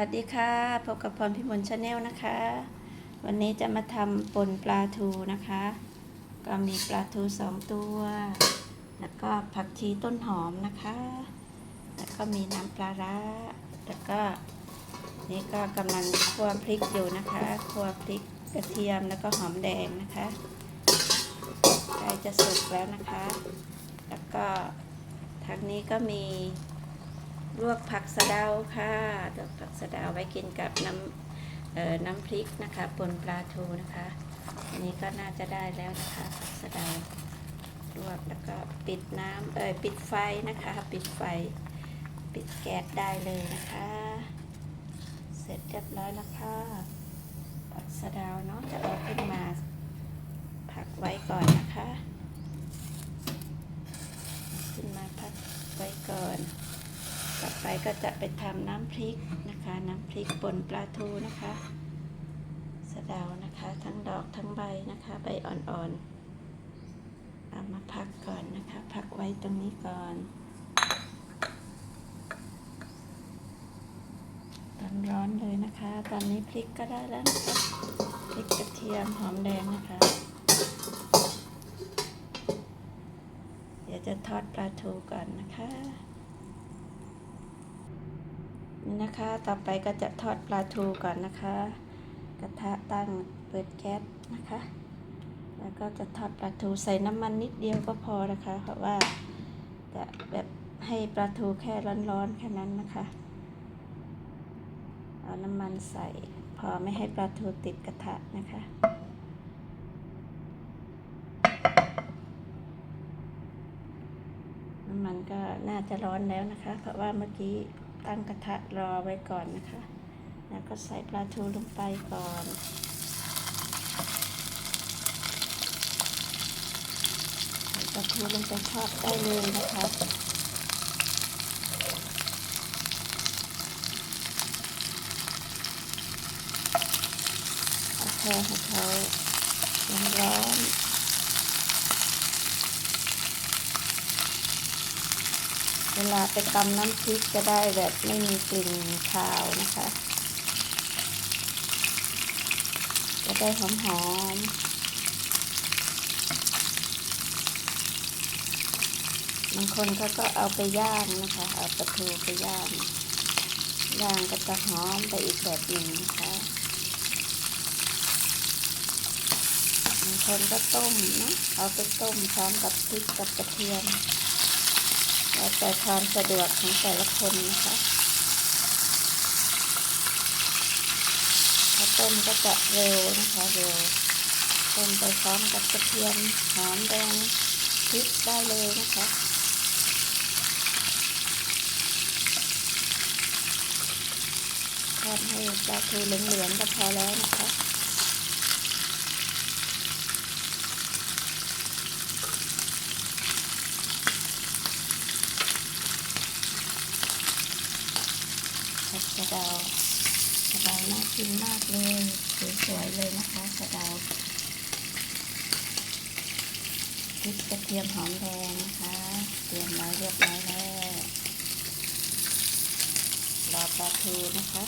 วัสดีค่ะ พบกับพรพิมลชาแนลนะคะ วันนี้จะมาทำป่นปลาทูนะคะ ก็มีปลาทูสองตัว แล้วก็ผักชีต้นหอมนะคะ แล้วก็มีน้ำปลาร้า แล้วก็นี่ก็กำลังคั่วพริกอยู่นะคะคั่วพริกกระเทียมแล้วก็หอมแดงนะคะใกล้จะสุกแล้วนะคะ แล้วก็ทางนี้ก็มี ลวกผักสะเดาค่ะลวกผักสะเดาไว้กินกับน้ำน้ำพริกนะคะปนปลาทูนะคะ อันนี้ก็น่าจะได้แล้วนะคะผักสะเดาลวกแล้วก็ปิดน้ำเอ่ยปิดไฟนะคะ ปิดไฟ ปิดแก๊สได้เลยนะคะ เสร็จเรียบร้อยแล้วค่ะผักสะเดาเนาะจะเอาขึ้นมาผักไว้ก่อนนะคะ ขึ้นมาพักไว้ก่อน ต่อไปก็จะไปทำน้ำพริกนะคะ น้ำพริกป่นปลาทูนะคะสะเดานะคะ ทั้งดอกทั้งใบนะคะ ใบอ่อนๆเอามาพักก่อนนะคะ พักไว้ตรงนี้ก่อนตอนร้อนเลยนะคะ ตอนนี้พริกก็ได้แล้วนะคะพริกกระเทียมหอมแดงนะคะเดี๋ยวจะทอดปลาทูก่อนนะคะ นะคะ ต่อไปก็จะทอดปลาทูก่อนนะคะ กระทะตั้งเปิดแก๊สนะคะ แล้วก็จะทอดปลาทูใส่น้ำมันนิดเดียวก็พอนะคะ เพราะว่าจะแบบให้ปลาทูแค่ร้อนๆแค่นั้นนะคะ เอาน้ำมันใส่พอไม่ให้ปลาทูติดกระทะนะคะน้ำมันก็น่าจะร้อนแล้วนะคะ เพราะว่าเมื่อกี้ ตั้งกระทะรอไว้ก่อนนะคะ แล้วก็ใส่ปลาทูลงไปก่อน ใส่ปลาทูลงไปทอดได้เลยนะคะเอาแค่ให้เขาร้อนๆ เวลาไปตำน้ำพริกจะได้แบบไม่มีกลิ่นคาวนะคะ จะได้หอมหอมบางคนเขาก็เอาไปย่างนะคะ เอาปลาทูไปย่าง ย่างก็จะหอมไปอีกแบบหนึ่งนะคะบางคนก็ต้มนะ เอาไปต้มพร้อมกับพริกกับกระเทียม แล้วแต่ความสะดวกของแต่ละคนนะคะถ้าต้มก็จะเร็วนะคะเร็วต้มไปพร้อมกับกระเทียมหอมแดงพริกได้เลยนะคะทอดให้ปลาทูเหลืองๆก็พอแล้วนะคะ ผักสะเดาสะเดาน่ากินมากเลยสวยๆเลยนะคะสะเดาพ ริกกระเทียมหอมแดงนะคะ เตรียมไว้เรียบร้อยแล้วรอปลาทูนะคะ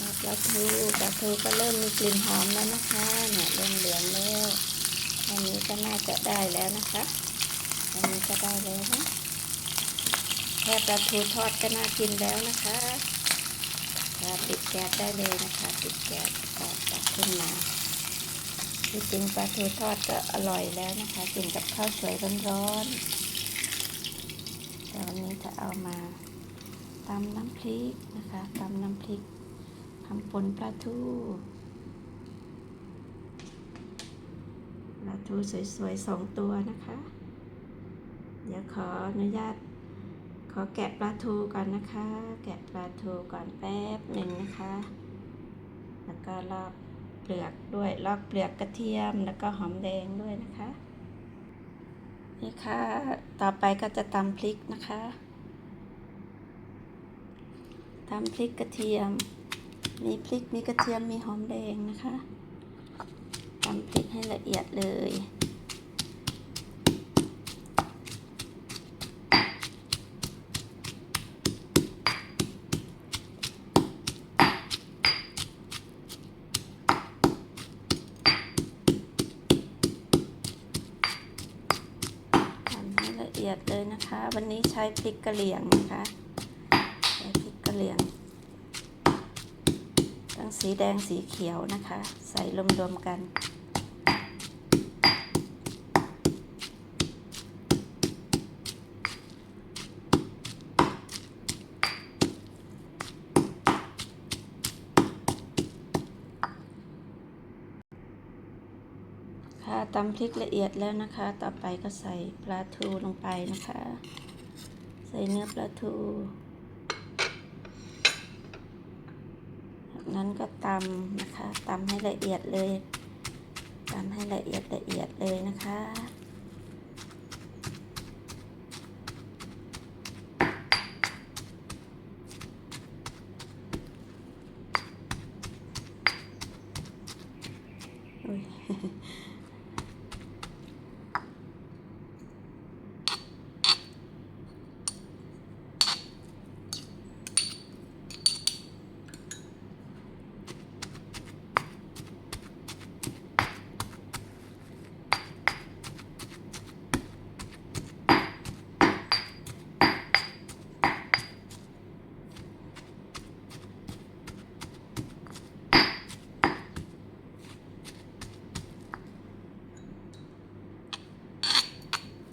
รอปลาทูปลาทูก็เริ่มมีกลิ่นหอมแล้วนะคะเนี่ยเริ่มเหลืองแล้วอันนี้ก็น่าจะได้แล้วนะคะอันนี้ก็ได้แล้วนะแค่ปลาทูทอดก็น่ากินแล้วนะคะปิดแก๊สได้เลยนะคะปิดแก๊สก็ตักขึ้นมา ที่จริงปลาทูทอดก็อร่อยแล้วนะคะกินกับข้าวสวยร้อนๆแต่วันนี้จะเอามาตำน้ำพริกนะคะตำน้ำพริกทำป่นปลาทูปลาทูสวยๆสองตัวนะคะ เดี๋ยวขออนุญาต ขอแกะปลาทูก่อนนะคะ แกะปลาทูก่อนแป๊บหนึ่งนะคะ แล้วก็ลอ เปลือกด้วย ลอกเปลือกกระเทียมแล้วก็หอมแดงด้วยนะคะ นี่ค่ะ ต่อไปก็จะตำพริกนะคะตำพริกกระเทียม มีพริกมีกระเทียมมีหอมแดงนะคะตำพริกให้ละเอียดเลย วันนี้ใช้ พริกกะเหรี่ยงนะคะใช้พริกกะเหรี่ยง ทั้งสีแดงสีเขียวนะคะ ใส่รวมๆกันค่ะตำพริกละเอียดแล้วนะคะ ต่อไปก็ใส่ปลาทูลงไปนะคะ ใส่เนื้อปลาทูจากนั้นก็ตำนะคะตำให้ละเอียดเลยตำให้ละเอียดละเอียดเลยนะคะ อุ๊ย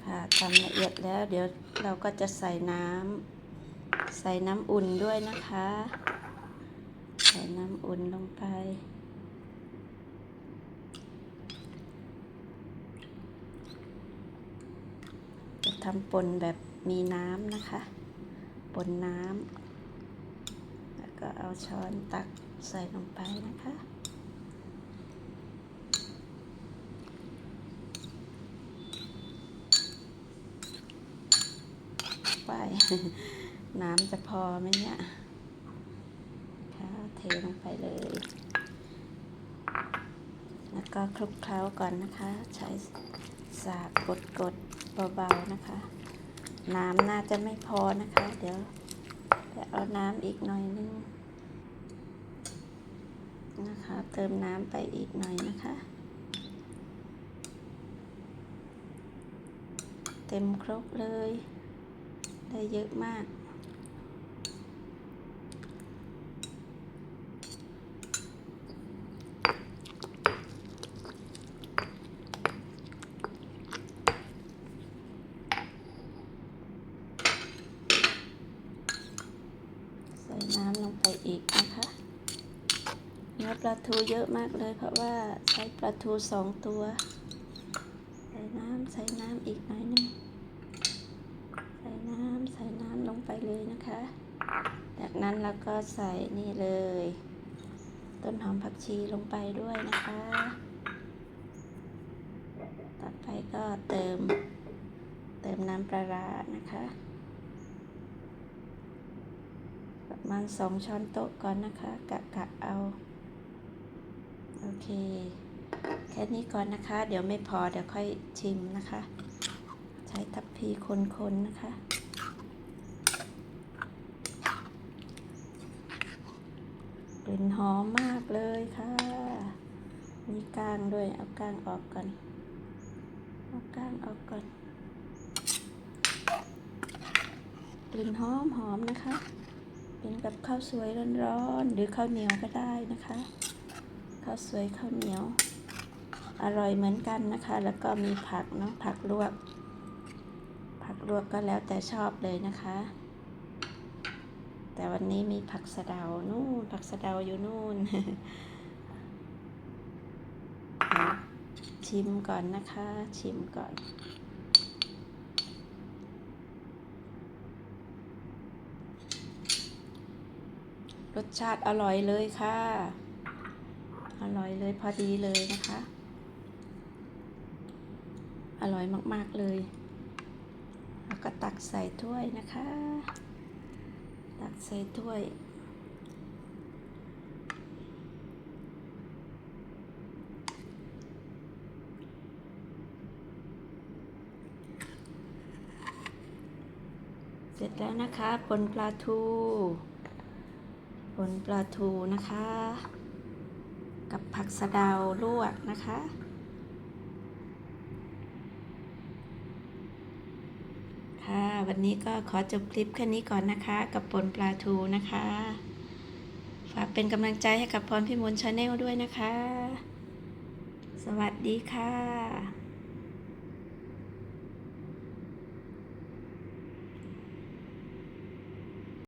ค่ะ ทำละเอียดแล้ว เดี๋ยวเราก็จะใส่น้ำใส่น้ำอุ่นด้วยนะคะ ใส่น้ำอุ่นลงไป จะทำปนแบบมีน้ำนะคะ ปนน้ำแล้วก็เอาช้อนตักใส่ลงไปนะคะ ไป น้ำจะพอไหมเนี่ยค่ะเทลงไปเลย แล้วก็คลุกเคล้าก่อนนะคะ ใช้สากกดกดๆเบาๆนะคะ น้ำน่าจะไม่พอนะคะ เดี๋ยวจะเอาน้ำอีกหน่อยนึงนะคะ เติมน้ำไปอีกหน่อยนะคะ เต็มครกเลย ได้เยอะมาก ใส่น้ำลงไปอีกนะคะเนื้อปลาทูเยอะมากเลย เพราะว่าใช้ปลาทูสองตัว ใส่น้ำใส่น้ำอีกหน่อยหนึง ใส่น้ำใส่น้ำลงไป เลยนะคะ จากนั้นเราก็ใส่นี่เลย ต้นหอมผักชีลงไปด้วยนะคะ ต่อไปก็เติม เติมน้ำปลาร้านะคะ ประมาณสองช้อนโต๊ะก่อนนะคะ กะกะเอา โอเค แค่นี้ก่อนนะคะ เดี๋ยวไม่พอเดี๋ยวค่อยชิมนะคะ ใช้ทัพพีคนๆนะคะ กลิ่นหอมมากเลยค่ะ มีก้างด้วย เอาก้างออกก่อน เอาก้างออกก่อน กลิ่นหอมหอมนะคะ เป็นกับข้าวสวยร้อนๆ หรือข้าวเหนียวก็ได้นะคะ ข้าวสวยข้าวเหนียว อร่อยเหมือนกันนะคะ แล้วก็มีผักเนาะ ผักลวก ผักลวกก็แล้วแต่ชอบเลยนะคะ แต่วันนี้มีผักสะเดานู่นผักสะเดาอยู่นู่น ชิมก่อนนะคะ ชิมก่อนรสชาติอร่อยเลยค่ะ อร่อยเลยพอดีเลยนะคะ อร่อยมาก ๆ เลย แล้วก็ตักใส่ถ้วยนะคะ ตักใส่ถ้วย เสร็จแล้วนะคะปนปลาทูปนปลาทูนะคะ กับผักสะเดาลวกนะคะ ค่ะ วันนี้ก็ขอจบคลิปแค่นี้ก่อนนะคะ กับปนปลาทูนะคะ ฝากเป็นกำลังใจให้กับพรพิมลชาแนลด้วยนะคะ สวัสดีค่ะ